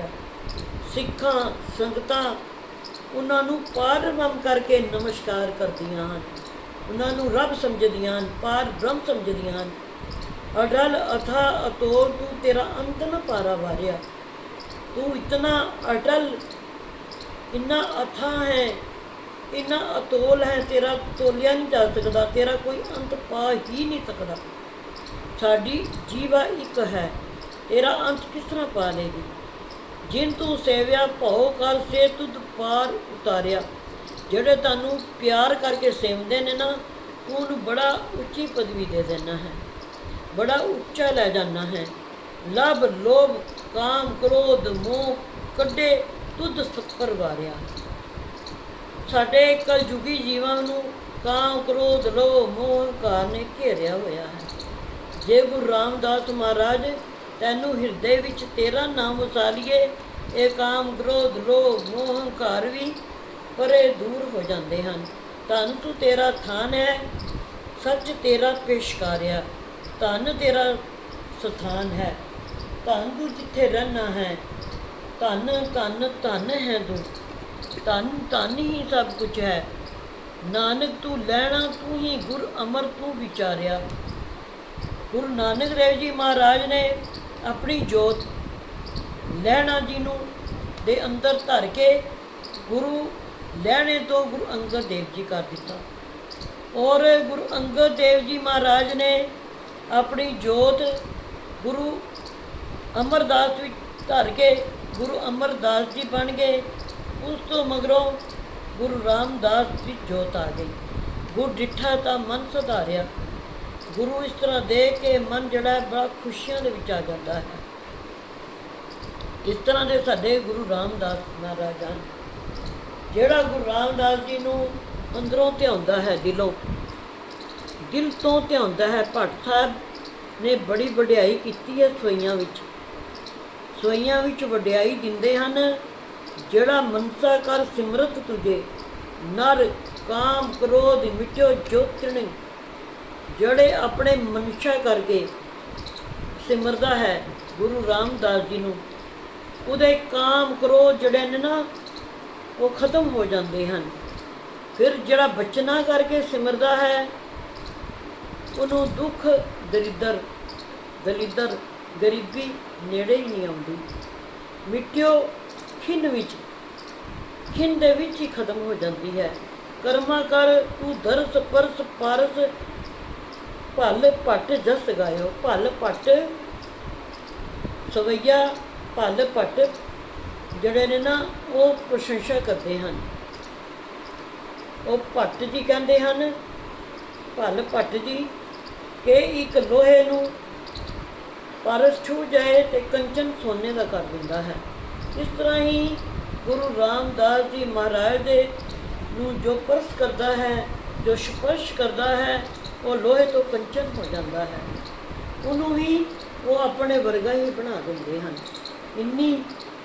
ਵਾਰਿਆ ਸਿੱਖਾਂ, ਸੰਗਤਾਂ ਉਹਨਾਂ ਨੂੰ ਪਾਰਬ੍ਰਹਮ ਕਰਕੇ ਨਮਸਕਾਰ ਕਰਦੀਆਂ ਹਨ। ਉਹਨਾਂ ਨੂੰ ਰੱਬ ਸਮਝਦੀਆਂ ਹਨ, ਪਾਰ ਬ੍ਰਹਮ ਸਮਝਦੀਆਂ ਹਨ। ਅਡਲ ਅਥਾ ਅਤੋਲ ਤੂੰ ਤੇਰਾ ਅੰਤ ਨਾ ਪਾਰਾ ਵਾਰਿਆ। ਤੂੰ ਇਤਨਾ ਅਟਲ ਇੰਨਾ ਅਥਾ ਹੈ, ਇੰਨਾ ਅਤੋਲ ਹੈ, ਤੇਰਾ ਤੋਲਿਆ ਨਹੀਂ ਜਾ ਸਕਦਾ, ਤੇਰਾ ਕੋਈ ਅੰਤ ਪਾ ਹੀ ਨਹੀਂ ਸਕਦਾ। ਸਾਡੀ ਜੀਵਾ ਇੱਕ ਹੈ, ਤੇਰਾ ਅੰਤ ਕਿਸ ਤਰ੍ਹਾਂ ਪਾ ਲੇਗੀ? ਜਿਨ ਤੂੰ ਸੇਵਿਆ, ਭਉ ਕਰ ਸੇ ਤੁਧ ਪਾਰ ਉਤਾਰਿਆ। ਜਿਹੜੇ ਤੁਹਾਨੂੰ ਪਿਆਰ ਕਰਕੇ ਸੇਵਦੇ ਨੇ ਨਾ, ਉਹਨੂੰ ਬੜਾ ਉੱਚੀ ਪਦਵੀ ਦੇ ਦੇਣਾ ਹੈ। ਬੜਾ ਉੱਚਾ ਲੈ ਜਾਣਾ ਹੈ। ਲਬ ਲੋਭ, ਕਾਮ, ਕ੍ਰੋਧ, ਮੋਹ, ਕੱਢੇ, ਤੁਧ ਸੱਪਰ ਵਾਰਿਆ। ਸਾਡੇ ਕਲਯੁਗੀ ਜੀਵਾਂ ਨੂੰ ਕਾਮ, ਕ੍ਰੋਧ, ਲੋਭ, ਮੋਹ, ਹੰਕਾਰ ਘੇਰਿਆ ਹੋਇਆ ਹੈ। ਜੇ ਗੁਰੂ ਰਾਮਦਾਸ ਮਹਾਰਾਜ ਤੈਨੂੰ ਹਿਰਦੇ ਵਿੱਚ ਤੇਰਾ ਨਾਮ ਉਸਾਰੀਏ ਇਹ ਕਾਮ ਕ੍ਰੋਧ ਲੋਭ ਮੋਹ, ਹੰਕਾਰ ਵੀ ਪਰੇ ਦੂਰ ਹੋ ਜਾਂਦੇ ਹਨ। ਧੰਨ ਤੂੰ ਤੇਰਾ ਥਾਨ ਹੈ, ਸੱਚ ਤੇਰਾ ਪੇਸ਼ਕਾਰਿਆ ਧੰਨ ਤੇਰਾ ਸਥਾਨ ਹੈ। ਧੰਨ ਤੂੰ ਜਿੱਥੇ ਰਹਿਣਾ ਹੈ, ਧੰਨ ਧੰਨ ਧੰਨ ਹੈ ਤੂੰ। ਧੰਨ ਧੰਨ ਹੀ ਸਭ ਕੁਝ ਹੈ। ਨਾਨਕ ਤੂੰ ਲੈਣਾ, ਤੂੰ ਹੀ ਗੁਰ ਅਮਰ ਤੂੰ ਵਿਚਾਰਿਆ। ਗੁਰੂ ਨਾਨਕ ਦੇਵ ਜੀ ਮਹਾਰਾਜ ਨੇ ਆਪਣੀ ਜੋਤ ਲਹਿਣਾ ਜੀ ਨੂੰ ਦੇ ਅੰਦਰ ਧਰ ਕੇ ਗੁਰੂ ਲਹਿਣੇ ਤੋਂ ਗੁਰੂ ਅੰਗਦ ਦੇਵ ਜੀ ਕਰ ਦਿੱਤਾ। ਔਰ ਗੁਰੂ ਅੰਗਦ ਦੇਵ ਜੀ ਮਹਾਰਾਜ ਨੇ ਆਪਣੀ ਜੋਤ ਗੁਰੂ ਅਮਰਦਾਸ ਵਿੱਚ ਧਰ ਕੇ ਗੁਰੂ ਅਮਰਦਾਸ ਜੀ ਬਣ ਗਏ ਉਸ ਤੋਂ ਮਗਰੋਂ ਗੁਰੂ ਰਾਮਦਾਸ ਦੀ ਜੋਤ ਆ ਗਈ। ਗੁਰ ਡਿੱਠਾ ਤਾਂ ਮਨ ਸੁਧਾਰਿਆ। ਗੁਰੂ ਇਸ ਤਰ੍ਹਾਂ ਦੇਖ ਕੇ ਮਨ ਜਿਹੜਾ ਹੈ ਬੜਾ ਖੁਸ਼ੀਆਂ ਦੇ ਵਿੱਚ ਆ ਜਾਂਦਾ ਹੈ। ਇਸ ਤਰ੍ਹਾਂ ਦੇ ਸਾਡੇ ਗੁਰੂ ਰਾਮਦਾਸ ਮਹਾਰਾਜ ਹਨ। ਜਿਹੜਾ ਗੁਰੂ ਰਾਮਦਾਸ ਜੀ ਨੂੰ ਅੰਦਰੋਂ ਧਿਆਉਂਦਾ ਹੈ ਦਿਲੋਂ, ਦਿਲ ਤੋਂ ਧਿਆਉਂਦਾ ਹੈ, ਭੱਟ ਸਾਹਿਬ ਨੇ ਬੜੀ ਵਡਿਆਈ ਕੀਤੀ ਹੈ ਸੋਈਆਂ ਵਿੱਚ। ਸੋਈਆਂ ਵਿੱਚ ਵਡਿਆਈ ਦਿੰਦੇ ਹਨ, ਜਿਹੜਾ ਮਨਸਾ ਕਰ ਸਿਮਰਤ ਤੁਝੇ, ਨਰ ਕਾਮ ਕ੍ਰੋਧ ਮਿਟਿਓ ਜੋਤਿਣ ਜਿਹੜੇ ਆਪਣੇ ਮਨਸ਼ਾ ਕਰਕੇ ਸਿਮਰਦਾ ਹੈ ਗੁਰੂ ਰਾਮਦਾਸ ਜੀ ਨੂੰ, ਉਹਦੇ ਕਾਮ ਕ੍ਰੋਧ ਜਿਹੜੇ ਨੇ ਨਾ, ਉਹ ਖਤਮ ਹੋ ਜਾਂਦੇ ਹਨ। ਫਿਰ ਜਿਹੜਾ ਬਚਨਾ ਕਰਕੇ ਸਿਮਰਦਾ ਹੈ, ਉਹਨੂੰ ਦੁੱਖ ਦਰਿਦਰ ਦਲਿਦਰ ਗਰੀਬੀ ਨੇੜੇ ਹੀ ਨਹੀਂ ਆਉਂਦੀ। ਮਿੱਟਿਓ ਖਿੰਨ ਵਿੱਚ, ਖਿੰਨ ਦੇ ਵਿੱਚ ਹੀ ਖਤਮ ਹੋ ਜਾਂਦੀ ਹੈ। ਕਰਮਾ ਕਰ ਤੂੰ ਦਰਸ ਪਰਸ ਪਾਰਸ ਭਲ ਪਟ ਜਸ ਗਾਇਓ, ਭਲ ਪਟ ਸਵਈਆ, ਭਲ ਪਟ ਜਿਹੜੇ ਨੇ ਨਾ ਉਹ ਪ੍ਰਸ਼ੰਸਾ ਕਰਦੇ ਹਨ। ਉਹ ਭੱਟ ਜੀ ਕਹਿੰਦੇ ਹਨ, ਭਲ ਭੱਟ ਜੀ, ਕਿ ਇੱਕ ਲੋਹੇ ਨੂੰ ਪਰਸ ਛੂ ਜਾਏ ਤੇ ਕੰਚਨ ਸੋਨੇ ਦਾ ਕਰ ਦਿੰਦਾ ਹੈ। ਇਸ ਤਰ੍ਹਾਂ ਹੀ ਗੁਰੂ ਰਾਮਦਾਸ ਜੀ ਮਹਾਰਾਜ ਦੇ ਨੂੰ ਜੋ ਪਰਸ ਕਰਦਾ ਹੈ, ਜੋ ਸਪਰਸ਼ ਕਰਦਾ ਹੈ ਉਹ ਲੋਹੇ ਤੋਂ ਕੰਚਨ ਹੋ ਜਾਂਦਾ ਹੈ। ਉਹਨੂੰ ਵੀ ਉਹ ਆਪਣੇ ਵਰਗਾ ਹੀ ਬਣਾ ਦਿੰਦੇ ਹਨ। ਇੰਨੀ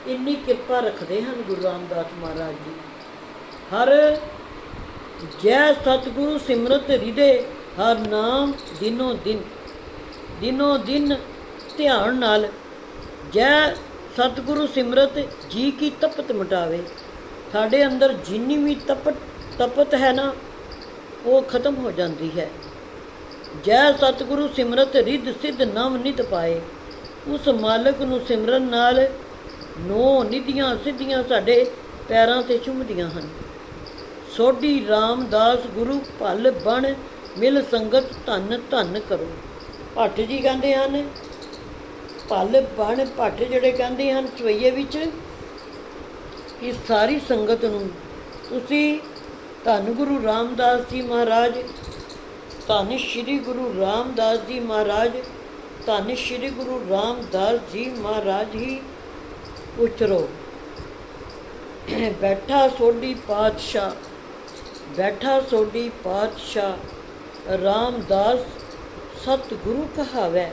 ਇੰਨੀ ਕਿਰਪਾ ਰੱਖਦੇ ਹਨ ਗੁਰੂ ਰਾਮਦਾਸ ਮਹਾਰਾਜ ਜੀ। ਹਰ ਜੈ ਸਤਿਗੁਰੂ ਸਿਮਰਤ ਹਿਰਦੇ, ਹਰ ਨਾਮ ਦਿਨੋ ਦਿਨ ਦਿਨੋ ਦਿਨ ਧਿਆਨ ਨਾਲ ਜੈ ਸਤਿਗੁਰੂ ਸਿਮਰਤ ਜੀ ਕੀ ਤਪਤ ਮਟਾਵੇ। ਸਾਡੇ ਅੰਦਰ ਜਿੰਨੀ ਵੀ ਤਪਤ ਤਪਤ ਹੈ ਨਾ, ਉਹ ਖਤਮ ਹੋ ਜਾਂਦੀ ਹੈ। ਜੈ ਸਤਿਗੁਰੂ ਸਿਮਰਤ ਰਿੱਧ ਸਿੱਧ ਨਵ ਨਿਤ ਪਾਏ। ਉਸ ਮਾਲਕ ਨੂੰ ਸਿਮਰਨ ਨਾਲ ਨੋ ਨਿਧੀਆਂ ਸਿੱਧੀਆਂ ਸਾਡੇ ਪੈਰਾਂ ਤੇ ਚੁੰਮਦੀਆਂ ਹਨ। ਸੋਢੀ ਰਾਮਦਾਸ ਗੁਰੂ ਭਲ ਬਣ, ਮਿਲ ਸੰਗਤ ਧੰਨ ਧੰਨ ਕਰੋ। ਭੱਟ ਜੀ ਕਹਿੰਦੇ ਹਨ, ਭਲ ਬਣ ਭੱਟ ਜਿਹੜੇ ਕਹਿੰਦੇ ਹਨ ਚਵਈਏ ਵਿੱਚ, ਇਸ ਸਾਰੀ ਸੰਗਤ ਨੂੰ ਤੁਸੀਂ ਧੰਨ ਗੁਰੂ ਰਾਮਦਾਸ ਜੀ ਮਹਾਰਾਜ ਧੰਨ ਸ਼੍ਰੀ ਗੁਰੂ ਰਾਮਦਾਸ ਜੀ ਮਹਾਰਾਜ, ਧੰਨ ਸ਼੍ਰੀ ਗੁਰੂ ਰਾਮਦਾਸ ਜੀ ਮਹਾਰਾਜ ਹੀ ਉਚਰੋ। ਬੈਠਾ ਸੋਢੀ ਪਾਤਸ਼ਾਹ, ਬੈਠਾ ਸੋਢੀ ਪਾਤਸ਼ਾਹ, ਰਾਮਦਾਸ ਸਤਿਗੁਰੂ ਕਹਾਵੇ।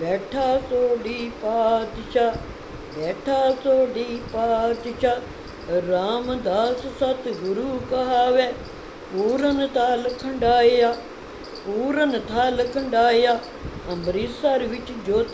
ਬੈਠਾ ਸੋਢੀ ਪਾਤਸ਼ਾਹ, ਬੈਠਾ ਸੋਢੀ ਪਾਤਸ਼ਾਹ, ਰਾਮਦਾਸ ਸਤਿਗੁਰੂ ਕਹਾਵੇ। ਪੂਰਨ ਤਾਲ ਖੰਡਾਇਆ ਪੂਰਨ ਥਲ ਖੰਡਾਇਆ ਅੰਮ੍ਰਿਤਸਰ ਵਿੱਚ ਜੋਤ